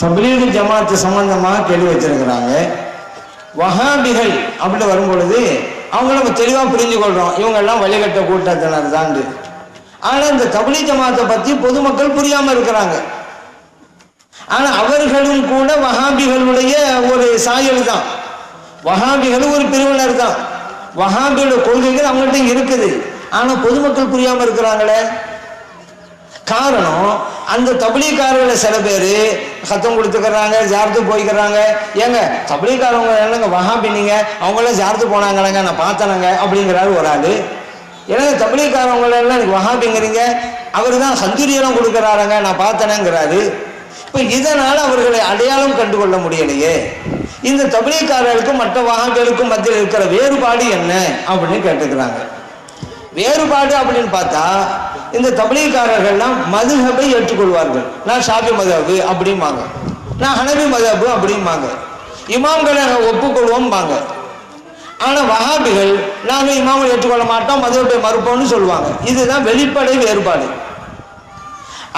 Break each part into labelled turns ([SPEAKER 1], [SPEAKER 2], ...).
[SPEAKER 1] தபிலீடு ஜமாத்து சம்பந்தமாக கேள்வி வச்சிருக்கிறாங்க. வஹாபிகள் அப்படின்னு வரும்பொழுது அவங்கள நம்ம தெளிவாக புரிஞ்சு கொள்றோம் இவங்கெல்லாம் வழிகட்ட கூட்டத்தினர் தாண்டு. ஆனால் இந்த தபிலி ஜமாத்தை பற்றி பொதுமக்கள் புரியாமல் இருக்கிறாங்க. ஆனா அவர்களும் கூட வஹாபிகளுடைய ஒரு சாயல் தான். வஹாபிகளும் ஒரு பிரிவினர் தான். வஹாபியோட கொள்கைகள் அவங்கள்ட்ட இருக்குது. ஆனா பொதுமக்கள் புரியாம இருக்கிறாங்களே? காரணம் அந்த தபிலிக்காரர்களை சில பேர் சத்தம் கொடுத்துக்கிறாங்க ஜார்த்து போய்க்கிறாங்க. ஏங்க தபிலிக்காரவங்க என்னங்க வஹாபி நீங்க அவங்களாம் ஜார்த்து போனாங்களேங்க நான் பார்த்தனங்க அப்படிங்கிறாரு ஒரு ஆள். ஏன்னா தபிலிக்காரவங்கள எனக்கு எனக்கு வஹாபிங்கிறீங்க? அவர் தான் சந்துரியெல்லாம் கொடுக்குறாருங்க நான் பார்த்தேனேங்கிறாரு. இப்போ இதனால் அவர்களை அடையாளம் கண்டு கொள்ள முடியலையே. இந்த தபிலிக்காரர்களுக்கும் மற்ற வகாபிகளுக்கும் மத்தியில் இருக்கிற வேறுபாடு என்ன? அப்படின்னு கேட்டுக்கிறாங்க. வேறுபாடு அப்படின்னு பார்த்தா இந்த தபிலிக்காரர்கள்லாம் மதுஹபை ஏற்றுக்கொள்வார்கள். நான் ஷாபி மதஹபு அப்படிம்பாங்க. நான் ஹனபி மதஹபு அப்படிம்பாங்க. இமாம்களை நாங்கள் ஒப்புக்கொள்வோம்பாங்க. ஆனால் வஹாபிகள் நாங்கள் இமாமல் ஏற்றுக்கொள்ள மாட்டோம் மதுஹபை மறுப்போம்னு சொல்லுவாங்க. இதுதான் வெளிப்படை வேறுபாடு.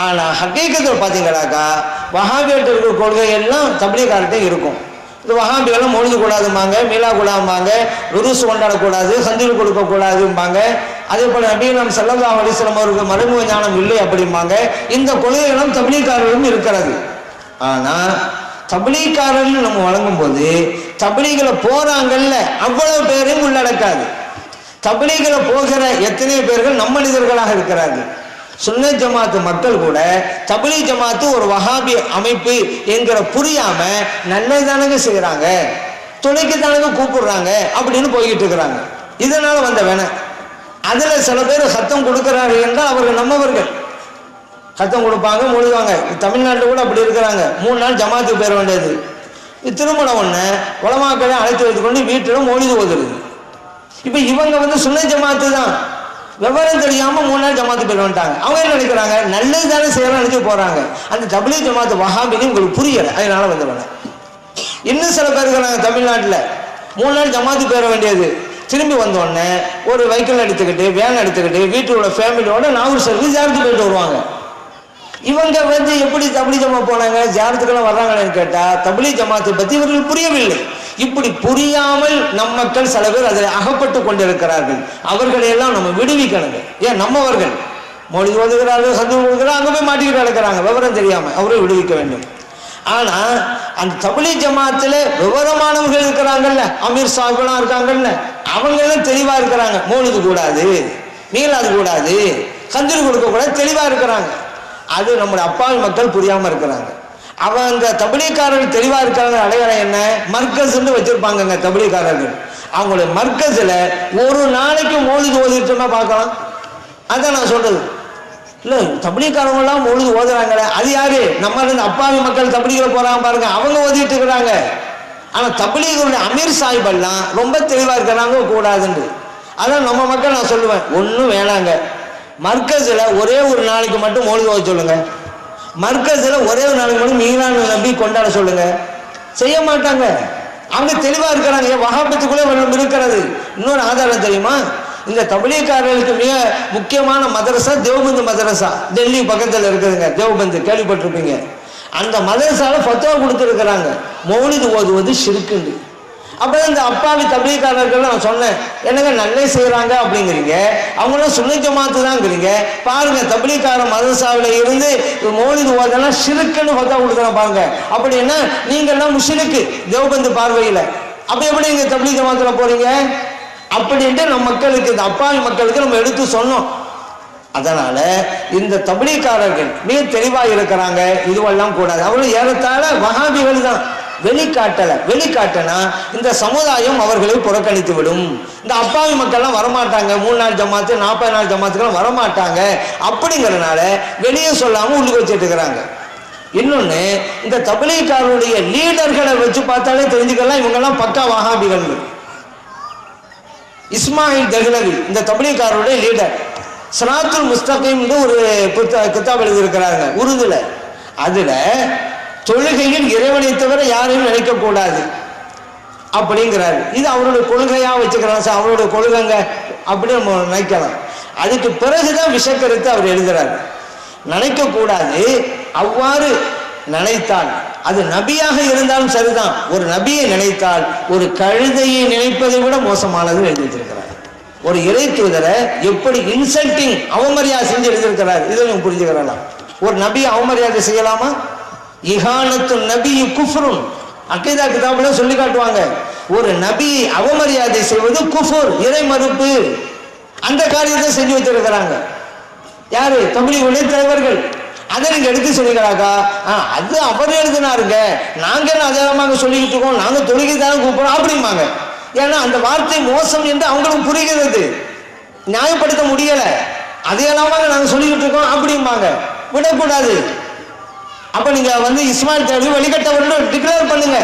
[SPEAKER 1] ஆனால் ஹக்கீக்கத்தில் பார்த்தீங்கன்னாக்கா வஹாபியிட்ட இருக்கிற கொள்கை எல்லாம் தபிலிகார்கிட்ட இருக்கும். இந்த வஹாபிகளும் மொழிது கூடாதும்பாங்க மீளா கூடாதும்பாங்க ருருஸ் கொண்டாடக்கூடாது சந்தில் கொடுக்கக்கூடாதும்பாங்க அதே போல் நபீனம் செல்லல்லா அலிஸ்லாம் அவருக்கு மறைமுக ஞானம் இல்லை அப்படிம்பாங்க. இந்த கொள்கைகளும் தபிலிகாரர்களும் இருக்கிறது. ஆனால் தபிலிகாரர்கள் நம்ம வழங்கும் போது தபிலிகளை போறாங்கல்ல அவ்வளவு பேரையும் உள்ளடக்காது. தபிலிகளை போகிற எத்தனை பேர்கள் நம்ம மனிதர்களாக இருக்கிறார்கள். சுன்ன ஜமாத்து மக்கள் கூட தபிலி ஜமாத்து ஒரு வகாபி அமைப்பு என்கிற புரியாம நல்லதானங்க செய்யறாங்க துணைக்கு தானங்க கூப்பிடுறாங்க அப்படின்னு போய்கிட்டு இருக்கிறாங்க. இதனால வந்த வேணை அதில் சில பேர் சத்தம் கொடுக்குறார்கள் என்றால் அவர்கள் நம்மவர்கள் சத்தம் கொடுப்பாங்க மொழிவாங்க. தமிழ்நாட்டில் கூட அப்படி இருக்கிறாங்க. மூணு நாள் ஜமாத்துக்கு போயிட வேண்டியது. திருமணம் ஒன்று உலமாக்களை அழைத்து வைத்துக்கொண்டு வீட்டில் மொழிது ஓதுறது இப்போ இவங்க வந்து சுன்ன ஜமாத்து தான். விவரம் தெரியாமல் மூணு நாள் ஜமாத்து போயிட்டு வந்துட்டாங்க. அவங்க என்ன நினைக்கிறாங்க? நல்லது தானே செய்யலாம் நினைச்சு போகிறாங்க அந்த தபிலி ஜமாத்து வஹாபின்னு உங்களுக்கு புரியலை. அதனால வந்தவங்க. இன்னும் சில பேர் இருக்கிறாங்க தமிழ்நாட்டில். மூணு நாள் ஜமாத்து போயிட வேண்டியது. திரும்பி வந்தோடனே ஒரு வெஹிக்கிள் எடுத்துக்கிட்டு வேன் எடுத்துக்கிட்டு வீட்டோட ஃபேமிலியோட நாகூர் சர்வீஸ் ஜாரத்துக்கு போயிட்டு வருவாங்க. இவங்க வந்து எப்படி தபிலி ஜமா போனாங்க ஜாரத்துக்கெல்லாம் வர்றாங்கன்னு கேட்டால் தபிலி ஜமாத்தை பற்றி இவர்கள் புரியவில்லை. இப்படி புரியாமல் நம் மக்கள் சில பேர் அதில் அகப்பட்டு கொண்டிருக்கிறார்கள். அவர்களை எல்லாம் நம்ம விடுவிக்கணுங்க. ஏன்? நம்மவர்கள். மொழி ஓதுகிறார்கள் சந்து கொடுக்கிறாங்க அங்கே போய் மாட்டிக்கிட்டு கிடக்கிறாங்க. விவரம் தெரியாமல் அவரை விடுவிக்க வேண்டும். ஆனா அந்த தபிலி ஜமாத்துல விவரமானவர்கள் இருக்கிறாங்கல்ல அமீர் சாஹிப்லாம் இருக்காங்கல்ல அவங்க தான் தெளிவா இருக்கிறாங்க. மூணுது கூடாது மீளாது கூடாது கந்திரி கொடுக்க கூடாது தெளிவா இருக்கிறாங்க. அது நம்முடைய அப்பாவி மக்கள் புரியாம இருக்கிறாங்க. அவங்க தபிலிக்காரர்கள் தெளிவா இருக்கிறாங்க அடையாளம் என்ன? மர்க்கஸ்ன்னு வச்சிருப்பாங்கங்க தபிலிக்காரர்கள். அவங்களுடைய மர்க்கஸ்ல ஒரு நாளைக்கு மோழுது ஓதிட்டோம்னா பார்க்கலாம். அதான் நான் சொல்றது. இல்ல தபிலிக்காரவங்களாம் மொழுது ஓதுறாங்களே. அது யாரு? நம்ம இருந்து அப்பாவி மக்கள் தபிலிகளை போறாங்க பாருங்க. அவங்க ஓதிட்டு இருக்கிறாங்க. ஆனால் தபிலிகளுடைய அமீர் சாஹிபெல்லாம் ரொம்ப தெளிவாக இருக்கிறாங்க கூடாதுன்னு. அதான் நம்ம மக்கள் நான் சொல்லுவேன் ஒன்றும் வேணாங்க. மர்க்கஸில் ஒரே ஒரு நாளைக்கு மட்டும் மொழுது ஓத சொல்லுங்க. மர்க்கஸில் ஒரே ஒரு நாளைக்கு மட்டும் மீனான நம்பி கொண்டாட சொல்லுங்க. செய்ய மாட்டாங்க. அவங்க தெளிவாக இருக்கிறாங்க. ஏன் வகாபத்துக்குள்ளே இருக்கிறது? இன்னொரு ஆதாரம் தெரியுமா? இந்த தபிலிக்காரர்களுக்கு மிக முக்கியமான மதரசா தேவபந்து மதரசா டெல்லி பக்கத்தில் இருக்குதுங்க. தேவபந்து கேள்விப்பட்டிருப்பீங்க. அந்த மதரசாவில் ஃபத்துவா கொடுத்துருக்குறாங்க. மௌலிது ஓதுவது ஷிருக்குண்டு அப்போ இந்த அப்பாவி தபிலிக்காரர்கள் நான் சொன்னேன் என்னங்க நல்லே செய்கிறாங்க அப்படிங்கிறீங்க? அவங்களாம் சுண்ணி ஜமாத்து தாங்கிறீங்க பாருங்க தபிலிக்கார மதசாவில் இருந்து மௌலிது ஓதெல்லாம் ஷிருக்குன்னு பார்த்தா கொடுக்குறேன் பாருங்க. அப்படின்னா நீங்கள்லாம் முஷிருக்கு தேவபந்து பார்வையில். அப்போ எப்படி இங்கே தபிலி ஜமாத்தில் போகிறீங்க அப்படின்ட்டு நம்ம மக்களுக்கு இந்த அப்பாவி மக்களுக்கு நம்ம எடுத்து சொன்னோம். அதனால இந்த தபிலிக்காரர்கள் மிக தெளிவாக இருக்கிறாங்க இதுவெல்லாம் கூடாது. அவங்களும் ஏறத்தாழ வகாபிகள் தான் வெளிக்காட்டலை. வெளிக்காட்டனா இந்த சமுதாயம் அவர்களை புறக்கணித்து விடும் இந்த அப்பாவி மக்கள்லாம் வரமாட்டாங்க. மூணு நாள் ஜமாத்து நாற்பது நாள் ஜமாத்துக்கெல்லாம் வரமாட்டாங்க. அப்படிங்கிறனால வெளியே சொல்லாமல் உள்ளுக்கு வச்சுட்டு இருக்கிறாங்க. இன்னொன்று இந்த தபிலைக்காரருடைய லீடர்களை வச்சு பார்த்தாலே தெரிஞ்சுக்கலாம் இவங்கெல்லாம் பக்கா வகாபிகள் இஸ்மாயில் தஹ்லவி இந்த தபிலைக்காரருடைய லீடர். சனாத்துல் முஸ்தகிம்னு ஒரு புத்த கித்தாப் எழுதியிருக்கிறாங்க உருதுல. அதில் தொழுகையில் இறைவனை தவிர யாரையும் நினைக்கக்கூடாது அப்படிங்கிறாரு. இது அவருடைய கொள்கையாக வச்சுக்கிறான் சார் அவருடைய கொள்கைங்க அப்படின்னு நம்ம நினைக்கலாம். அதுக்கு பிறகுதான் விஷக்கருத்து அவர் எழுதுறாரு. நினைக்கக்கூடாது அவ்வாறு நினைத்தால் அது நபியாக இருந்தாலும் சரிதான். ஒரு நபியை நினைத்தால் ஒரு கழுதையை நினைப்பதை விட மோசமானது எழுதி ஒரு இறை தூதரை எப்படி இன்சல்ட்டிங் அவமரியாதை செஞ்சு எழுதியிருக்கிறார். இதை நீங்கள் புரிஞ்சுக்கிறலாம். ஒரு நபியை அவமரியாதை செய்யலாமா? இஹானத்து நபி குஃப்ருன். அக்கைதா கிதாபுல சொல்லி காட்டுவாங்க. ஒரு நபி அவமரியாதை செய்வது குஃபுர் இறை மறுப்பு. அந்த காரியத்தை செஞ்சு வச்சிருக்கிறாங்க. யாரு? தமிழுடைய தலைவர்கள். அதை நீங்க எடுத்து சொல்லிக்கிறாக்கா ஆ, அது அவர் எழுதினாருங்க. நாங்க என்ன அதிகமாக சொல்லிக்கிட்டு இருக்கோம்? நாங்க தொழுகை தானே கூப்பிடுறோம் அப்படிம்பாங்க. ஏன்னா அந்த வார்த்தை மோசம் என்று அவங்களுக்கு புரிகிறது. நியாயப்படுத்த முடியல. அதையெல்லாம் நாங்க சொல்லிக்கிட்டு இருக்கோம் அப்படிம்பாங்க. விடக்கூடாது. அப்ப நீங்க வந்து இஸ்மாயில் தேர்வு வழிகட்டவர்கள் டிக்ளேர் பண்ணுங்க.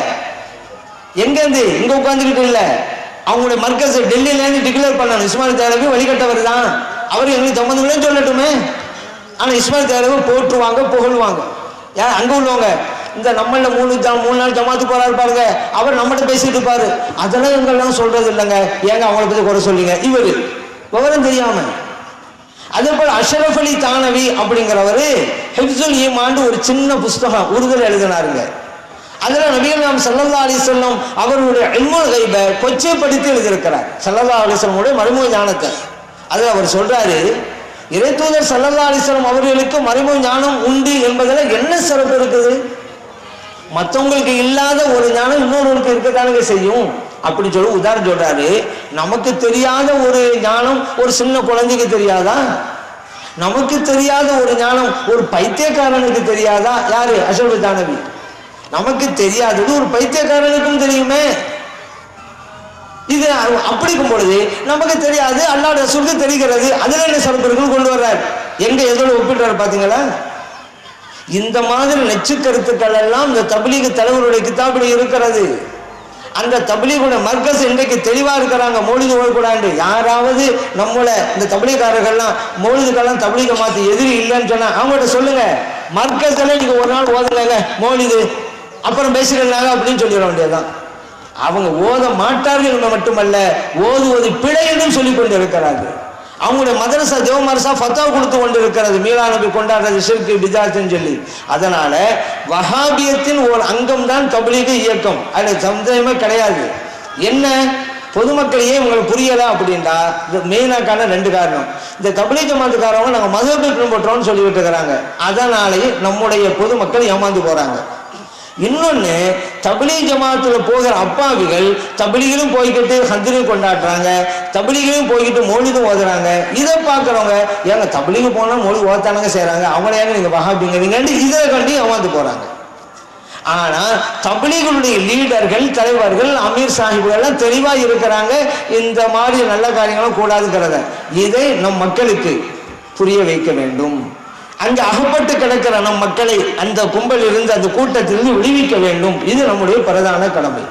[SPEAKER 1] எங்க இருந்து இங்க உட்கார்ந்துக்கிட்டு இல்ல அவங்களுடைய மர்க்கஸ் டெல்லியில இருந்து டிக்ளேர் பண்ணணும். இஸ்மாயில் தேரவி வழிகட்டவர் தான். அவர் எங்களுக்கு சம்பந்தங்களே சொல்லட்டுமே. ஆனா இஸ்மாயில் தேரவி போற்றுவாங்க புகழ்வாங்க. யார் அங்க உள்ளவங்க. இந்த நம்மள மூணு ஜா- மூணு நாள் ஜமாத்து போறாரு பாருங்க. அவர் நம்மகிட்ட பேசிட்டு இருப்பாரு. அதெல்லாம் எங்கெல்லாம் சொல்றது இல்லைங்க ஏங்க அவங்கள பத்தி குறை சொல்லிங்க இவரு. விவரம் தெரியாம. அதே போல அஷரஃப் அலி தானவி அப்படிங்கிறவரு ஹிப்சுல் ஈமாண்டு ஒரு சின்ன புஸ்தகம் உருதுல எழுதினாருங்க. அதில் நபிகள் நாம் சல்லல்லா அலிசல்லம் அவருடைய இல்முல் கைப கொச்சைப்படுத்தி எழுதியிருக்கிறார். சல்லல்லா அலிஸ்லமுடைய மறைமுக ஞானத்தை. அதில் அவர் சொல்றாரு இறைத்தூதர் சல்லல்லா அலிஸ்லம் அவர்களுக்கு மறைமுக ஞானம் உண்டு என்பதில் என்ன சிறப்பு இருக்குது? மற்றவங்களுக்கு இல்லாத ஒரு ஞானம் இன்னொருவருக்கு இருக்கத்தானுங்க செய்யும்? அப்படி சொல்லி உதாரணம் சொல்றாரு. நமக்கு தெரியாத ஒரு ஞானம் ஒரு சின்ன குழந்தைக்கு தெரியாதா? நமக்கு தெரியாத ஒரு ஞானம் ஒரு பைத்தியக்காரனுக்கு தெரியாதா? யாரு? அசோக தானவி நமக்கு தெரியாதது ஒரு பைத்தியக்காரனுக்கும் தெரியுமே. இது அப்படிக்கும் பொழுது நமக்கு தெரியாது அல்லாட ரசூலுக்கு தெரிகிறது. அதுல என்ன சிறப்பு கொண்டு வர்றார். எங்க எதோட ஒப்பிடுறாரு பாத்தீங்களா? இந்த மாதிரி நச்சு கருத்துக்கள் எல்லாம் இந்த தபிலீக தலைவருடைய கிதாபில் இருக்கிறது. அந்த தபிலீகுடைய மர்க்கஸ் இன்றைக்கு தெளிவாக இருக்கிறாங்க. மௌலிது ஓடக்கூடாது யாராவது நம்மளை இந்த தபிலீகாரர்கள்லாம் மௌலிதுக்கெல்லாம் தபிலீக மாத்தி எதிரி இல்லைன்னு சொன்னா அவங்ககிட்ட சொல்லுங்க. மர்க்கஸ்ல நீங்க ஒரு நாள் ஓதுங்க மொழிது அப்புறம் பேசுகிறாங்க அப்படின்னு சொல்லிட வேண்டியதுதான். அவங்க ஓத மாட்டார்கள் என்பது மட்டுமல்ல ஓதுவது பிழை என்றும் சொல்லிக் கொண்டு இருக்கிறார்கள் அவங்களுடைய மதரசா தேவமரசா ஃபத்தா கொடுத்து கொண்டு இருக்கிறது மீரா நபி கொண்டாடுறது ஷிர்கு பிதாத்துன்னு சொல்லி. அதனால வஹாபியத்தின் ஒரு அங்கம் தான் தபிலீக இயக்கம். அது சந்தேகமே கிடையாது. என்ன? பொதுமக்களையே உங்களுக்கு புரியல அப்படின்னா இது மெயினாக்கான ரெண்டு காரணம். இந்த தபிலீக மாட்டுக்காரவங்க நாங்கள் மதுரை பின்பற்றோம்னு சொல்லிவிட்டு இருக்கிறாங்க. அதனாலேயே நம்முடைய பொதுமக்கள் ஏமாந்து போகிறாங்க இன்னொன்று தபிலி ஜமாத்தில் போகிற அப்பாவிகள் தபிலிகளும் போய்கிட்டு ஹந்திரையும் கொண்டாடுறாங்க தபிலிகளும் போய்கிட்டு மொழிதும் ஓதுறாங்க. இதை பார்க்குறவங்க ஏங்க தபிலிக்கு போனால் மொழி ஓத்தானங்க செய்கிறாங்க அவங்கள ஏங்க நீங்கள் வகாபிங்கிறீங்கன்னு இதை கண்டு ஏமாந்து போகிறாங்க ஆனால் தபிலிகளுடைய லீடர்கள் தலைவர்கள் அமீர் சாஹிப்கள் தெளிவாக இருக்கிறாங்க இந்த மாதிரி நல்ல காரியங்களும் கூடாதுங்கிறத. இதை நம் மக்களுக்கு புரிய வைக்க வேண்டும். அங்க அகப்பட்டு கிடக்கிற நம் மக்களை அந்த கும்பலிருந்து அந்த கூட்டத்திலிருந்து விடுவிக்க வேண்டும். இது நம்முடைய பிரதான கடமை.